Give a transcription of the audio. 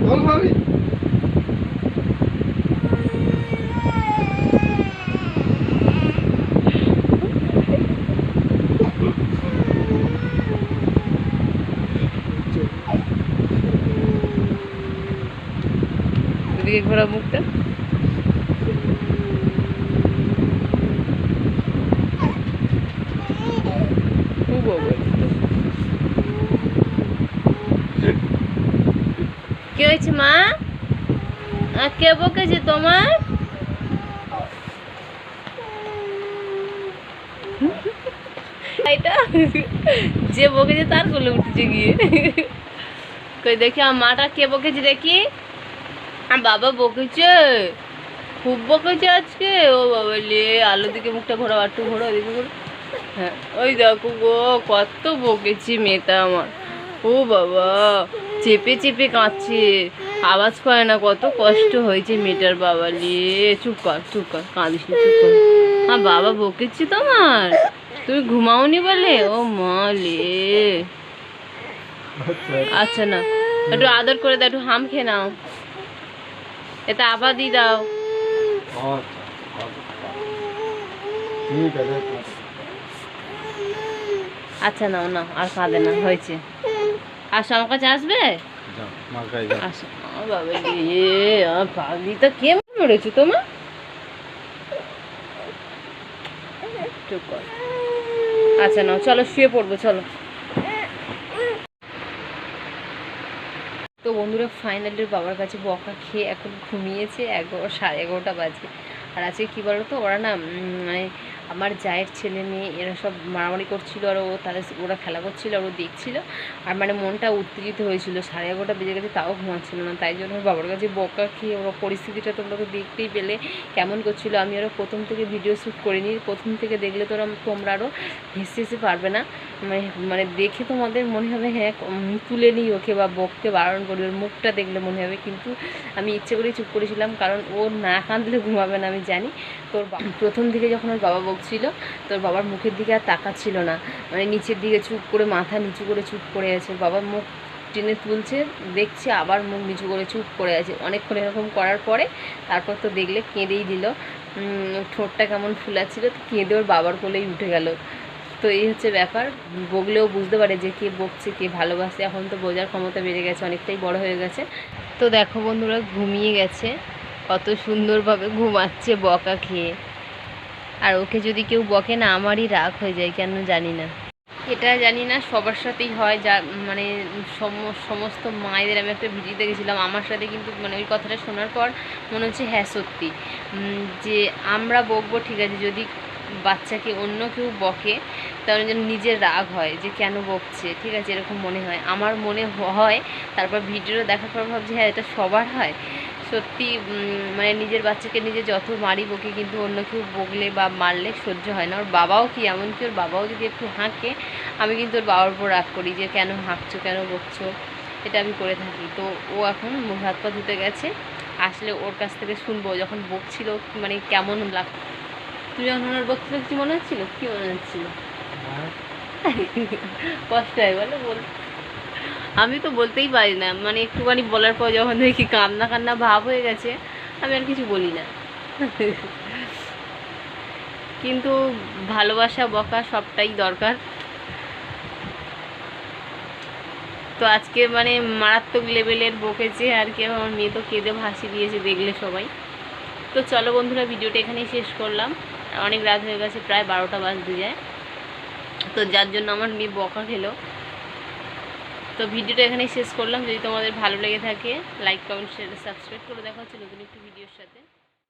জল খাবি খাবি ঘোরা মুখটা। ও কি হয়েছে মা? কে বকেছে তোমার? এটা যে বকেছে তার কোলে উঠেছে গিয়ে। কই দেখি, আমার মাটা কে বকেছে দেখি? আর বাবা বকেছে। খুব বকেছে আজকে। ও বাবা লে আলো দিকে মুখটা ঘোরা একটু ঘোরা ঘোরা হ্যাঁ ওই দেখো গো, কত বকেছি মেয়েটা আমার। ও বাবা চেপে চেপে কাঁদছে। আওয়াজ করে না কত কষ্ট হয়েছে মেয়েটার বাবা লে চুপ কর চুপ কর কাঁদিস না চুপ কর। হ্যাঁ বাবা বকেছি তোমার। তুমি ঘুমাওনি বলে? ও মা লে আচ্ছা না একটু আদর করে দাও একটু হাম খেয়ে নাও। এটা আবার দিয়ে দাও। আচ্ছা আচ্ছা নাও না আর কাঁদে না হয়েছে। আসো আমার কাছে আসবে? যাও মার কাছে যাও। আসো ও বাবা রে আমার পাগলিটা কে মেরেছো তোমার? আচ্ছা নাও চলো শুয়ে পড়ব চলো। তো বন্ধুরা ফাইনালি বাবার কাছে বকা খেয়ে এখন ঘুমিয়েছে এগারো সাড়ে এগারোটা বাজে। আর আজকে কী বলো তো ওরা না মানে আমার জায়ের ছেলে মেয়ে, এরা সব মারামারি করছিল আর ও তাদের ওরা খেলা করছিল আর ও দেখছিল। আর মানে মনটা উত্তেজিত হয়েছিল, সাড়ে এগারোটা বেজে গেছে, তাও ঘুমাচ্ছিল না। তাই জন্য ওর বাবার কাছে বকা খেয়ে ওরা পরিস্থিতিটা তোমরা তো দেখতেই পেলে, কেমন করছিল। আমি ওরা প্রথম থেকে ভিডিও শ্যুট করিনি, প্রথম থেকে দেখলে তোরা, তোমরা আরও হেসে হেসে পারবে না। মানে মানে দেখে তোমাদের মনে হবে হ্যাঁ তুলে নিই ওকে বা বকতে বারণ করি, ওর মুখটা দেখলে মনে হবে। কিন্তু আমি ইচ্ছে করেই চুপ করেছিলাম, কারণ ও না কাঁদলে ঘুমাবে না, আমি জানি। তোর প্রথম দিকে যখন ওর বাবা বকছিল, তোর বাবার মুখের দিকে আর তাকাচ্ছিল না। মানে নিচের দিকে চুপ করে, মাথা নিচু করে চুপ করে আছে। বাবার মুখ টেনে তুলছে, দেখছে, আবার মুখ নিচু করে চুপ করে আছে। অনেকক্ষণ এরকম করার পরে, তারপর তো দেখলে কেঁদেই দিল। ঠোঁটটা কেমন ফুলাচ্ছিল, তো কেঁদে ওর বাবার কোলেই উঠে গেল। তো এই হচ্ছে ব্যাপার। বকলেও বুঝতে পারে যে কে বকছে, কে ভালোবাসে। এখন তো বোঝার ক্ষমতা বেড়ে গেছে, অনেকটাই বড় হয়ে গেছে। তো দেখো বন্ধুরা, ঘুমিয়ে গেছে। কত সুন্দরভাবে ঘুমাচ্ছে বকা খেয়ে। আর ওকে যদি কেউ বকে না, আমারই রাগ হয়ে যায়, কেন জানি না। এটা জানি না, সবার সাথেই হয়। যা মানে সম- সমস্ত মায়েদের আমি একটা ভিডিও দেখেছিলাম। আমার সাথে কিন্তু মানে ওই কথাটা শোনার পর মনে হচ্ছে হ্যাঁ সত্যি। যে আমরা বকবো, ঠিক আছে। যদি বাচ্চাকে অন্য কেউ বকে, তাহলে যেন নিজের রাগ হয় যে কেন বকছে, ঠিক আছে, এরকম মনে হয়। আমার মনে হয়, তারপর ভিডিও দেখার পর ভাবছি হ্যাঁ এটা সবার হয়। সত্যি মানে নিজের বাচ্চাকে নিজে যত মারি বকে, কিন্তু অন্য কেউ বকলে বা মারলে সহ্য হয় না। ওর বাবাও কি এমনকি ওর বাবাও যদি একটু হাঁকে, আমি কিন্তু ওর বাবার উপর রাগ করি যে, কেন হাঁকছো, কেন বকছো? এটা আমি করে থাকি। তো ও এখন মুখ হাত পা ধুতে গেছে। আসলে ওর কাছ থেকে শুনব, যখন বকছিল মানে কেমন লাগ তুই যখন ওর বকছিল কিছু মনে হচ্ছিল? কি মনে হচ্ছিল? কষ্ট হয় বলো বল। আমি তো বলতেই পারি না মানে একটুখানি বলার পর যখন দেখি কান্না কান্না ভাব হয়ে গেছে আমি আর কিছু বলি না। কিন্তু ভালোবাসা বকা সবটাই দরকার। তো আজকে মানে মারাত্মক লেভেলের বকেছে আর কি আমার মেয়ে তো কেঁদে ভাসি দিয়েছে দেখলে সবাই। তো চলো বন্ধুরা ভিডিওটা এখানেই শেষ করলাম। অনেক রাত হয়ে গেছে, প্রায় বারোটা বাজতে যায়। তো যার জন্য আমার মেয়ে বকা খেলো। তো ভিডিওটা এখানেই শেষ করলাম। যদি তোমাদের ভালো লেগে থাকে লাইক কমেন্ট শেয়ার সাবস্ক্রাইব করে দেখা হচ্ছে নতুন একটি ভিডিওর সাথে।